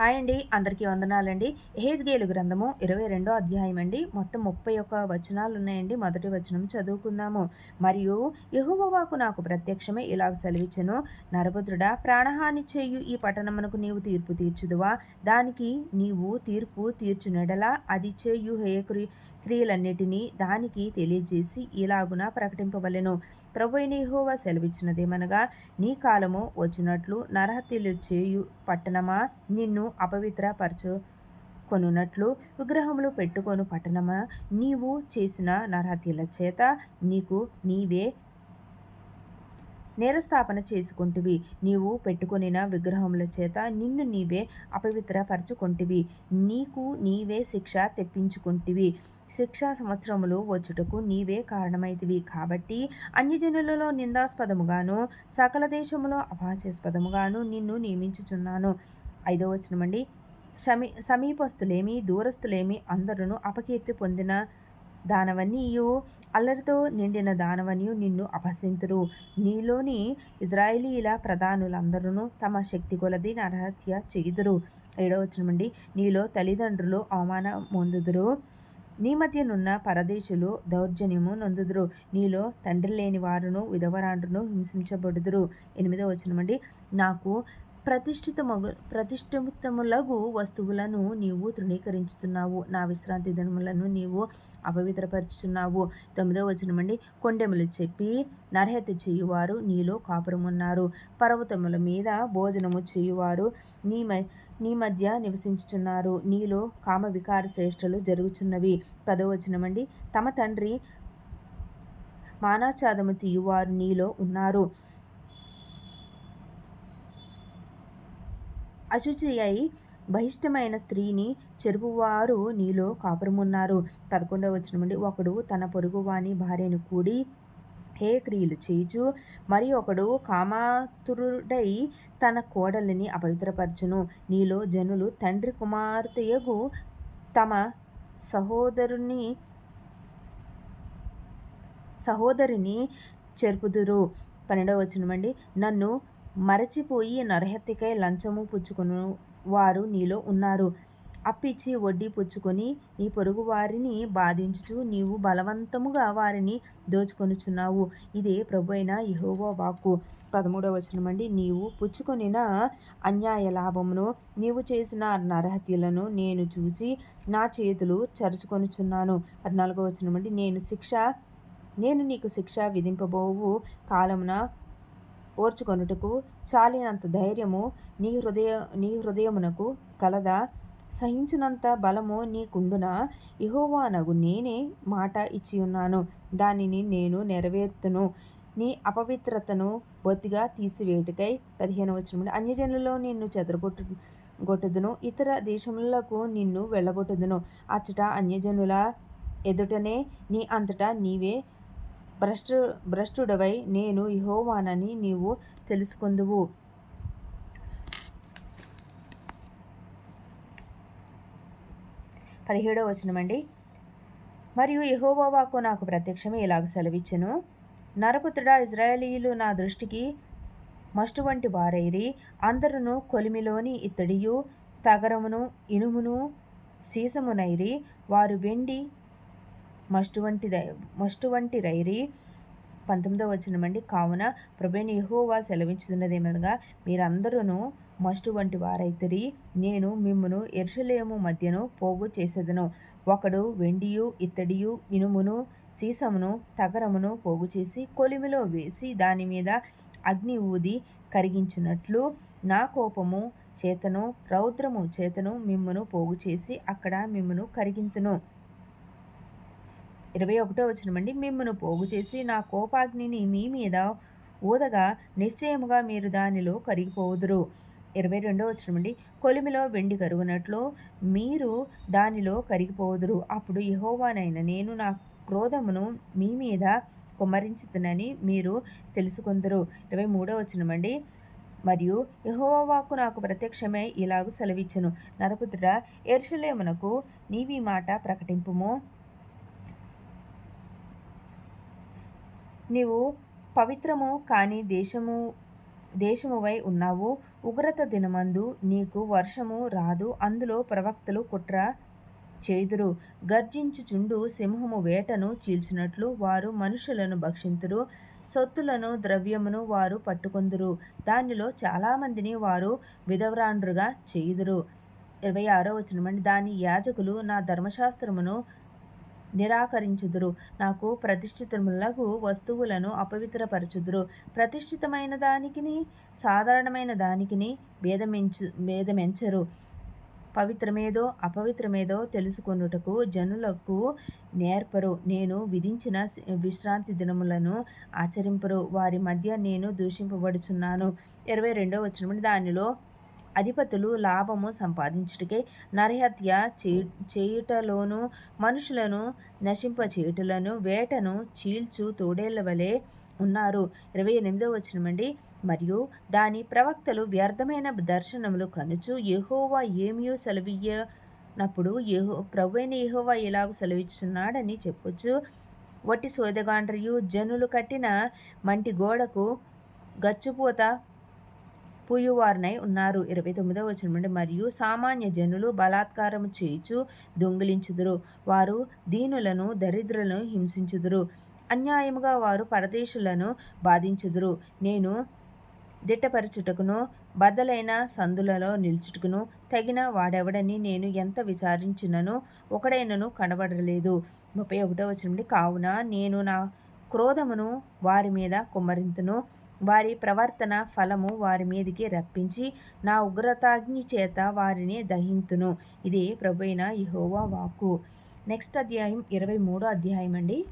Hi అండి అందరికీ వందనాలండి. హేజ్గేలు గ్రంథము ఇరవై రెండో అధ్యాయం అండి. మొత్తం ముప్పై ఒక్క వచనాలు ఉన్నాయండి. మొదటి వచనం చదువుకుందాము. మరియు యహోవాకు నాకు ప్రత్యక్షమే ఇలాగ సెలవిచ్చను. నరపుత్రుడ ప్రాణహాని చేయు ఈ పట్టణమునకు నీవు తీర్పు తీర్చుదువా? దానికి నీవు తీర్పు తీర్చునెడలా అది చేయు హేయకురి క్రియలన్నిటినీ దానికి తెలియజేసి ఇలాగున ప్రకటింపవలెను. అయిన యహోవా సెలవిచ్చినదేమనగా నీ కాలము వచ్చినట్లు నరహత్యలు చేయు పట్టణమా? నిన్ను అపవిత్రపరచు కొనున్నట్లు విగ్రహములు పెట్టుకొను పట్టణమా? నీవు చేసిన నరహత్యల చేత నీకు నీవే నేరస్థాపన చేసుకుంటువి. నీవు పెట్టుకొనిన విగ్రహముల చేత నిన్ను నీవే అపవిత్రపరచుకుంటువి. నీకు నీవే శిక్ష తెప్పించుకుంటువి. శిక్షా సంవత్సరములు వచ్చుటకు నీవే కారణమైతివి. కాబట్టి అన్యజనులలో నిందాస్పదముగాను సకల దేశములో అపాస్యాస్పదముగాను నిన్ను నియమించుచున్నాను. ఐదో వచనమండి. సమీ సమీపస్తులేమి దూరస్తులేమి అందరూ అపకీర్తి పొందిన దానవనియు అల్లరితో నిండిన దానవనియు నిన్ను అపహసింతురు. నీలోని ఇజ్రాయిలీల ప్రధానులందరూ తమ శక్తి కొలది నరహత్య చేయుదురు. ఏడవచనమండి నీలో తల్లిదండ్రులు అవమాన పొందుదురు నీ మధ్యనున్న పరదేశులు దౌర్జన్యము నొందుదురు. నీలో తండ్రి లేని వారును విధవరాండ్రును హింసించబడుదురు. ఎనిమిదో వచనమండి నాకు ప్రతిష్ఠితమగు ప్రతిష్ఠితములగు వస్తువులను నీవు తృణీకరించుతున్నావు. నా విశ్రాంతి దినములను నీవు అపవిత్రపరుచుతున్నావు తొమ్మిదో వచనమండి. కొండెములు చెప్పి నరహత్య చేయువారు నీలో కాపురమున్నారు. పర్వతముల మీద భోజనము చేయువారు నీ నీ మధ్య నివసించుచున్నారు. నీలో కామ వికార శ్రేష్టలు జరుగుచున్నవి పదవచనమండి తమ తండ్రి మానాచాదము తీయువారు నీలో ఉన్నారు. అశుచి అయి బహిష్టమైన స్త్రీని చెరుపువారు నీలో కాపురమున్నారు. పదకొండవ వచ్చిన నుండి ఒకడు తన పొరుగువాని భార్యను కూడి హే క్రియలు చేయుచు మరి ఒకడు కామాతురుడై తన కోడలిని అపవిత్రపరచును. నీలో జనులు తండ్రి కుమార్తెయగు తమ సహోదరుని సహోదరిని చెరుపుదురు. పన్నెండవ వచ్చినమండి నన్ను మరచిపోయి నరహత్యకై లంచము పుచ్చుకును వారు నీలో ఉన్నారు. అప్పిచ్చి వడ్డీ పుచ్చుకొని నీ పొరుగు వారిని బాధించుచు నీవు బలవంతముగా వారిని దోచుకొనుచున్నావు. ఇదే ప్రభు అయిన యహోవో వాక్కు. పదమూడవ వచనం అండి. నీవు పుచ్చుకొనిన అన్యాయ లాభమును నీవు చేసిన నరహత్యలను నేను చూసి నా చేతులు చరుచుకొనుచున్నాను. పద్నాలుగో వచనం అండి. నేను శిక్ష నేను నీకు శిక్ష విధింపబోవు కాలమున ఓర్చుకొనుటకు చాలినంత ధైర్యము నీ హృదయ నీ హృదయమునకు కలదా. సహించినంత బలము నీకుండున? ఇహోవానగు నేనే మాట ఇచ్చి ఉన్నాను దానిని నేను నెరవేర్తును. నీ అపవిత్రతను బొత్తిగా తీసివేటుకై పదిహేను వచ్చిన అన్యజనులలో నిన్ను చెదరగొట్టు గొట్టుదును. ఇతర దేశములకు నిన్ను వెళ్ళగొట్టుదును. అచ్చట అన్యజనుల ఎదుటనే నీ అంతటా నీవే భ్రష్టు భ్రష్టుడవై నేను ఇహోవానని నీవు తెలుసుకుందువు. పదిహేడవ వచనమండి. మరియు యహోవాకు నాకు ప్రత్యక్షమే ఇలాగ సెలవిచ్చను? నరపుత్రుడా ఇజ్రాయేలీలు నా దృష్టికి మస్టు వంటి వారైరి. అందరును కొలిమిలోని ఇత్తడియు తగరమును ఇనుమును సీసమునైరి. వారు వెండి మస్టు వంటి మస్టు వంటి రైరి. పంతొమ్మిదవ వచనమండి కావున ప్రభుని యహోవా సెలవించుతున్నదేమనగా మీరందరూ మస్టు వంటి వారైతరి. నేను మిమ్మను ఎర్షలేము మధ్యను పోగు చేసేదను. ఒకడు వెండియు ఇత్తడియు ఇనుమును సీసమును తగరమును పోగు చేసి కొలిమిలో వేసి దాని మీద అగ్ని ఊది కరిగించినట్లు నా కోపము చేతను రౌద్రము చేతను మిమ్మను పోగు చేసి అక్కడ మిమ్మను కరిగింతును. ఇరవై ఒకటో వచనమండి మిమ్మను పోగు చేసి నా కోపాగ్నిని మీ మీద ఊదగా నిశ్చయముగా మీరు దానిలో కరిగిపోవుదురు ఇరవై రెండో వచనమండి కొలిమిలో వెండి కరుగునట్లు మీరు దానిలో కరిగిపోవుదురు అప్పుడు యహోవానైన నేను నా క్రోధమును మీ మీద కుమరించుతునని మీరు తెలుసుకుందరు. ఇరవై మూడో వచనమండి మరియు యహోవాకు నాకు ప్రత్యక్షమై ఇలాగ సెలవిచ్చను. నరపుత్రుడ ఎర్షలేమునకు నీవి మాట ప్రకటింపుము. నీవు పవిత్రము కాని దేశము దేశమువై ఉన్నావు. ఉగ్రత దినమందు నీకు వర్షము రాదు. అందులో ప్రవక్తలు కుట్ర చేదురు. గర్జించుచుండు సింహము వేటను చీల్చినట్లు వారు మనుషులను భక్షింతురు. సొత్తులను ద్రవ్యమును వారు పట్టుకొందురు. దానిలో చాలామందిని వారు విధవరాండ్రుగా చేయుదురు. ఇరవై ఆరో వచనమండి. దాని యాజకులు నా ధర్మశాస్త్రమును నిరాకరించుదురు. నాకు ప్రతిష్ఠితములకు వస్తువులను అపవిత్రపరచుదురు. ప్రతిష్ఠితమైన దానికిని సాధారణమైన దానికిని భేదమించు భేదమెంచరు. పవిత్రమేదో అపవిత్రమేదో తెలుసుకొనుటకు జనులకు నేర్పరు. నేను విధించిన విశ్రాంతి దినములను ఆచరింపరు. వారి మధ్య నేను దూషింపబడుచున్నాను. ఇరవై రెండో వచ్చిన దానిలో అధిపతులు లాభము సంపాదించుటకే నరహత్య చేయుటలోను మనుషులను నశింపచేయుటలను వేటను చీల్చు తోడేళ్ళ వలె ఉన్నారు. ఇరవై ఎనిమిదో వచ్చినమండి మరియు దాని ప్రవక్తలు వ్యర్థమైన దర్శనములు కనుచు యహోవా ఏమియో సెలవియ్యనప్పుడు యహో ప్రవ్వైన యహోవా ఇలాగ సెలవిస్తున్నాడని చెప్పొచ్చు వట్టి సోదగాండ్రియు జనులు కట్టిన మంటి గోడకు గచ్చుపోత పూయువారినై ఉన్నారు. ఇరవై తొమ్మిదవ వచనం మరియు సామాన్య జనులు బలాత్కారము చేయుచు దొంగిలించుదురు. వారు దీనులను దరిద్రులను హింసించుదురు. అన్యాయముగా వారు పరదేశులను బాధించుదురు. నేను దిట్టపరచుటకును బద్దలైన సందులలో నిల్చుటకును తగిన వాడెవడని నేను ఎంత విచారించినను ఒకడైనను కనబడలేదు. ముప్పై ఒకటో వచ్చిన కావున నేను నా క్రోధమును వారి మీద కుమరింతును వారి ప్రవర్తన ఫలము వారి మీదికి రప్పించి నా ఉగ్రతాగ్ని చేత వారిని దహింతును. ఇది ప్రభు అయిన యహోవా వాక్కు. నెక్స్ట్ అధ్యాయం ఇరవై మూడో అధ్యాయం అండి